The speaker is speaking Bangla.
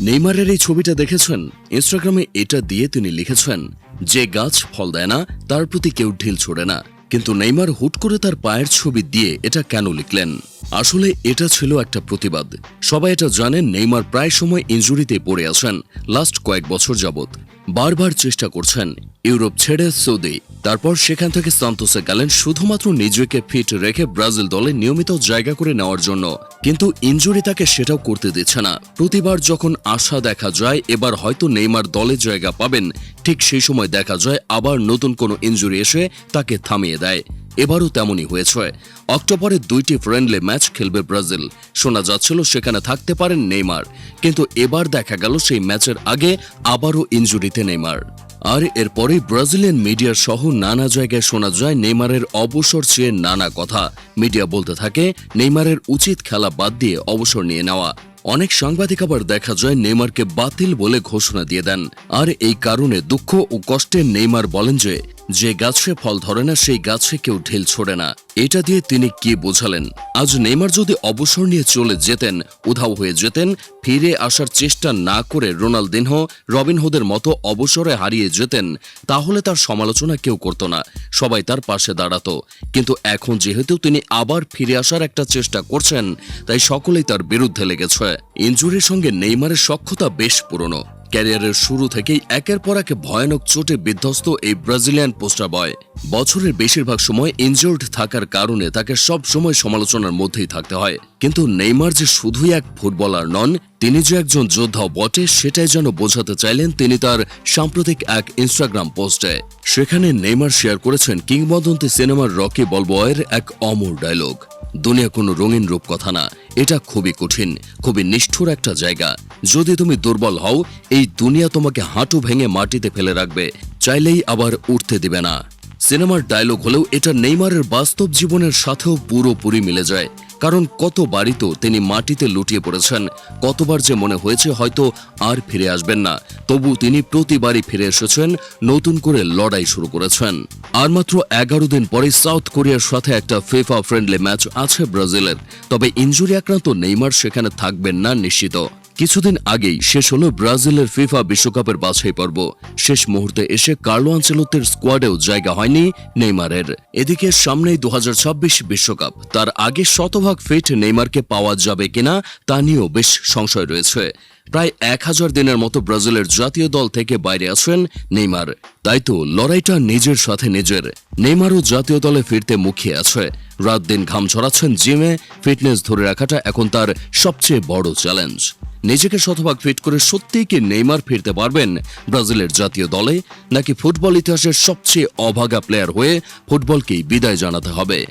নেইমারের এই ছবিটা দেখেছেন? ইনস্টাগ্রামে এটা দিয়ে তিনি লিখেছেন, যে গাছ ফল দেয় না, তার প্রতি কেউ ঢিল ছোড়ে না। কিন্তু নেইমার হুট করে তার পায়ের ছবি দিয়ে এটা কেন লিখলেন? আসলে এটা ছিল একটা প্রতিবাদ। সবাই এটা জানেন, নেইমার প্রায় সময় ইঞ্জুরিতে পড়ে আছেন, লাস্ট কয়েক বছর যাবৎ। বারবার চেষ্টা করছেন ইউরোপ ছেড়ে সৌদি। তারপর সেখান থেকে সান্তোসে গেলেন শুধুমাত্র নিজেকে ফিট রেখে ব্রাজিল দলে নিয়মিত জায়গা করে নেওয়ার জন্য। কিন্তু ইনজুরি তাকে সেটাও করতে দিচ্ছে না। প্রতিবার যখন আশা দেখা যায়, এবার হয়তো নেইমার দলে জায়গা পাবেন। ঠিক সেই সময় দেখা যায়, আবার নতুন কোনো ইনজুরি এসে তাকে থামিয়ে দেয়। এবারও তেমনই হয়েছে। অক্টোবরে দুইটি ফ্রেন্ডলি ম্যাচ খেলবে ব্রাজিল। শোনা যাচ্ছিল সেখানে থাকতে পারেন নেইমার। কিন্তু এবার দেখা গেল সেই ম্যাচের আগে আবারও ইনজুরিতে নেইমার। আর এরপরে ব্রাজিলিয়ান মিডিয়ার সহ নানা জায়গায় শোনা যায় নেইমারের অবসর চেয়ে নানা কথা। মিডিয়া বলতে থাকে, নেইমারের উচিত খেলা বাদ দিয়ে অবসর নিয়ে নেওয়া। অনেক সাংবাদিক আবার দেখা যায় নেইমারকে বাতিল বলে ঘোষণা দিয়ে দেন। আর এই কারণে দুঃখ ও কষ্টে নেইমার বলেন যে যে গাছে ফল ধরে না, সেই গাছে কেউ ঢিল ছোড়ে না। এটা দিয়ে তিনি কি বোঝালেন? আজ নেইমার যদি অবসর নিয়ে চলে যেতেন, উধাও হয়ে যেতেন, ফিরে আসার চেষ্টা না করে রোনালদিনহো, রবিনহুদের মতো অবসরে হারিয়ে যেতেন, তাহলে তার সমালোচনা কেউ করত না, সবাই তার পাশে দাঁড়াত। কিন্তু এখন যেহেতু তিনি আবার ফিরে আসার একটা চেষ্টা করছেন, তাই সকলেই তার বিরুদ্ধে লেগেছে। ইঞ্জুরির সঙ্গে নেইমারের সক্ষতা বেশ পুরনো। ক্যারিয়ারের শুরু থেকেই একের পর এক ভয়ানক চোটে বিধ্বস্ত এই ব্রাজিলিয়ান পোস্টার বয়। বছরের বেশিরভাগ সময় ইনজোর্ড থাকার কারণে তাকে সব সময় সমালোচনার মধ্যেই থাকতে হয়। কিন্তু নেইমার যে শুধুই এক ফুটবলার নন, তিনি যে একজন যোদ্ধাও বটে, সেটাই যেন বোঝাতে চাইলেন তিনি তার সাম্প্রতিক এক ইনস্টাগ্রাম পোস্টে। সেখানে নেইমার শেয়ার করেছেন কিংবদন্তি সিনেমার রকি বলবয়ের এক অমর ডায়লগ। দুনিয়া কোনো রঙিন রূপ কথা না, এটা খুবই কঠিন, খুবই নিষ্ঠুর একটা জায়গা। যদি তুমি দুর্বল হও, এই দুনিয়া তোমাকে হাঁটু ভেঙে মাটিতে ফেলে রাখবে, চাইলেই আবার উঠতে দিবে না। সিনেমার ডায়লগ হলেও এটা নেইমারের বাস্তব জীবনের সাথেও পুরোপুরি মিলে যায়। কারণ কতবারই তো তিনি মাটিতে লুটিয়ে পড়েছেন। কতবার যে মনে হয়েছে হয়তো আর ফিরে আসবেন না। তবু তিনি প্রতিবারই ফিরে এসেছেন, নতুন করে লড়াই শুরু করেছেন। আর মাত্র এগারো দিন পরে সাউথ কোরিয়ার সাথে একটা ফিফা ফ্রেন্ডলি ম্যাচ আছে ব্রাজিলের। তবে ইঞ্জুরি আক্রান্ত নেইমার সেখানে থাকবেন না নিশ্চিত। কিছুদিন আগেই শেষ হলো ব্রাজিলের ফিফা বিশ্বকাপের বাছাই পর্ব। শেষ মুহূর্তে এসে কার্লো আঞ্চেলোত্তির স্কোয়াডেও জায়গা হয়নি নেইমারের। এদিকে সামনেই দু বিশ্বকাপ। তার আগে শতভাগ ফিট নেইমারকে পাওয়া যাবে কিনা তা নিয়েও বেশ সংশয় রয়েছে। প্রায় এক হাজার দিনের মতো ব্রাজিলের জাতীয় দল থেকে বাইরে আছেন নেইমার। তাই তো লড়াইটা নিজের সাথে নিজের। নেইমারও জাতীয় দলে ফিরতে মুখিয়ে আছে। রাত দিন ঘাম ছড়াচ্ছেন জিমে। ফিটনেস ধরে রাখাটা এখন তার সবচেয়ে বড় চ্যালেঞ্জ। নিজেকে শতভাগ ফিট করে সত্যিই কি নেইমার ফিরতে পারবেন? ব্রাজিলের জাতীয় দলে নাকি ফুটবল ইতিহাসের সবচেয়ে অভাগা প্লেয়ার হয়ে ফুটবলকেই বিদায় জানাতে হবে?